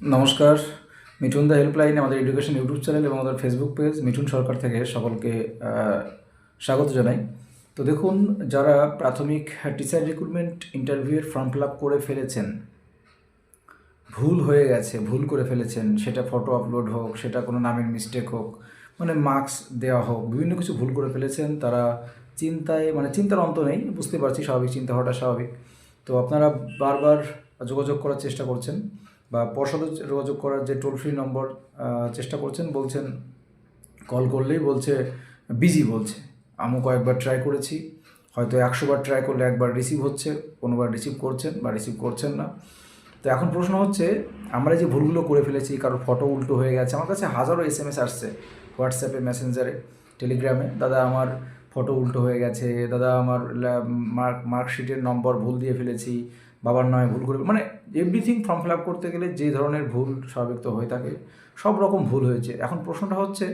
নমস্কার, মিঠুন দা হেল্পলাইন আমাদের education YouTube channel এবং আমাদের ফেসবুক পেজ মিঠুন সরকার থেকে সকলকে স্বাগত জানাই। তো দেখুন, যারা প্রাথমিক টিচার রিক্রুটমেন্ট ইন্টারভিউয়ের ফর্ম ফিল আপ করে ফেলেছেন, ভুল হয়ে গেছে, ভুল করে ফেলেছেন, সেটা ফটো আপলোড হোক, সেটা কোনো নামের মিস্টেক হোক মানে মার্কস দেওয়া হোক, বিভিন্ন কিছু ভুল করে ফেলেছেন, তারা চিন্তায় মানে চিন্তার অন্ত নেই, বুঝতে পারছি স্বাভাবিক, চিন্তা হওয়াটা স্বাভাবিক। তো আপনারা বারবার যোগাযোগ করার চেষ্টা করছেন। বা পর্ষদে যোগাযোগ করার যে টোল ফ্রি নম্বর চেষ্টা করছেন, বলছেন কল করলেই বলছে বিজি বলছে। আমিও কয়েকবার ট্রাই করেছি, হয়তো একশোবার ট্রাই করলে একবার রিসিভ হচ্ছে কোনোবার রিসিভ করছেন বা রিসিভ করছেন না। তো এখন প্রশ্ন হচ্ছে, আমরা যে ভুলগুলো করে ফেলেছি, কারোর ফটো উল্টো হয়ে গেছে, আমার কাছে হাজারো এস এম এস আসছে হোয়াটসঅ্যাপে মেসেঞ্জারে টেলিগ্রামে দাদা, আমার ফটো উল্টো হয়ে গেছে, দাদা, আমার মার্ক মার্কশিটের নম্বর ভুল দিয়ে ফেলেছি বাবার নামে ভুল করে মানে এভরিথিং ফর্ম ফিল আপ করতে গেলে যে ধরনের ভুল স্বাভাবিক তো হয়ে থাকে, সব রকম ভুল হয়েছে। এখন প্রশ্নটা হচ্ছে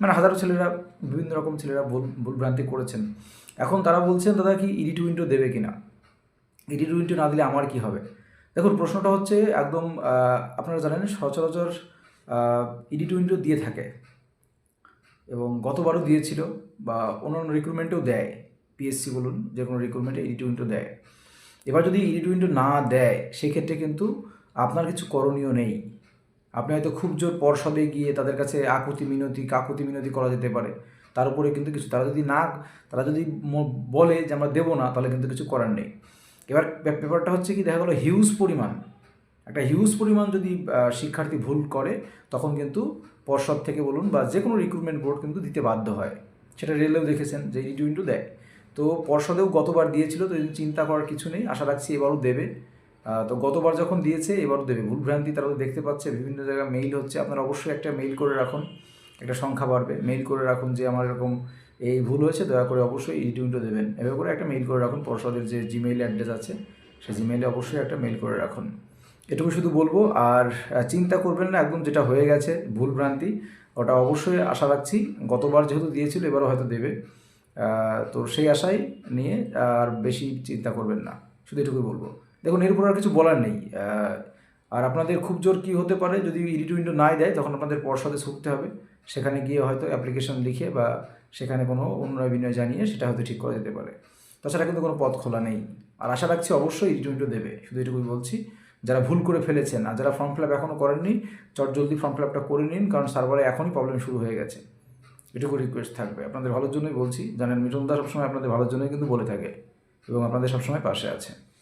মানে হাজারো ছেলেরা, বিভিন্ন রকম ছেলেরা ভুল, ভুলভ্রান্তি করেছেন। এখন তারা বলছেন, দাদা, কি ইডিট উইন্ডো দেবে কিনা? ইডিট উইন্ডো না দিলে আমার কি হবে? দেখুন, প্রশ্নটা হচ্ছে একদম আপনারা জানেন, সচরাচর ইডিট উইন্ডো দিয়ে থাকে। এবং গতবারও দিয়েছিল, বা অন্যান্য রিক্রুটমেন্টেও দেয়। পিএসসি বলুন যে কোনো রিক্রুটমেন্টে এডিট উইন্ডো দেয়। এবার যদি এডিট উইন্ডো না দেয়, সেক্ষেত্রে কিন্তু আপনার কিছু করণীয় নেই। আপনি হয়তো খুব জোর পর্ষদে গিয়ে তাদের কাছে আকুতি মিনতি, কাকুতি মিনতি করা যেতে পারে। তার উপরে কিন্তু কিছু, তারা যদি না, তারা যদি বলে যে আমরা দেবো না, তাহলে কিন্তু কিছু করার নেই। এবার ব্যাপ- ব্যাপারটা হচ্ছে কি, দেখা গেলো হিউজ পরিমাণ। একটা হিউজ পরিমাণ যদি শিক্ষার্থী ভুল করে, তখন কিন্তু পর্ষদ থেকে বলুন বা যে কোনো রিক্রুটমেন্ট বোর্ড কিন্তু দিতে বাধ্য হয়। সেটা রেলেও দেখেছেন যে ইডি টুইন্টু দেয়। তো পর্ষদেও গতবার দিয়েছিল, তো চিন্তা করার কিছু নেই। আশা রাখছি এবারও দেবে। তো গতবার যখন দিয়েছে, এবারও দেবে। ভুলভ্রান্তি তারা তো দেখতে পাচ্ছে, বিভিন্ন জায়গায় মেইল হচ্ছে। আপনারা অবশ্যই একটা মেইল করে রাখুন। একটা সংখ্যা বাড়বে। মেইল করে রাখুন যে আমার এরকম এই ভুল হয়েছে, দয়া করে অবশ্যই ইডি টুইন্টু দেবেন। এভাবে করে একটা মেইল করে রাখুন। পর্ষদের যে জিমেইল অ্যাড্রেস আছে, সেই জিমেইলে অবশ্যই একটা মেইল করে রাখুন। এটুকু শুধু বলব, আর চিন্তা করবেন না, একদম যেটা হয়ে গেছে, ভুলভ্রান্তি, ওটা অবশ্যই আশা রাখছি। গতবার যেহেতু দিয়েছিল, এবারও হয়তো দেবে। তো সেই আশাই নিয়ে আর বেশি চিন্তা করবেন না। শুধু এটুকুই বলব। দেখুন এরপর আর কিছু বলার নেই। আর আপনাদের খুব জোর কী হতে পারে, যদি ইডিট উইন্ডো নাই দেয়, তখন আপনাদের পর্ষদে ছুটতে হবে। সেখানে গিয়ে হয়তো অ্যাপ্লিকেশন লিখে বা সেখানে কোনো উন্নয় বিনয় জানিয়ে সেটা হয়তো ঠিক করা যেতে পারে। তাছাড়া কিন্তু কোনো পথ খোলা নেই। আর আশা রাখছি অবশ্যই ইডিট উইন্ডো দেবে। শুধু এটুকুই বলছি, যারা ভুল করে ফেলেছেন আর যারা ফর্ম ফিল আপ এখনও করেননি চট জলদি ফর্ম ফিল আপটা করে নিন, কারণ সার্ভারে এখনই প্রবলেম শুরু হয়ে গেছে। এটুকু রিকোয়েস্ট থাকবে। আপনাদের ভালোর জন্যই বলছি। জানেন মিঠুন দা সবসময় আপনাদের ভালোর জন্যই কিন্তু বলে থাকে এবং আপনাদের সবসময় পাশে আছে।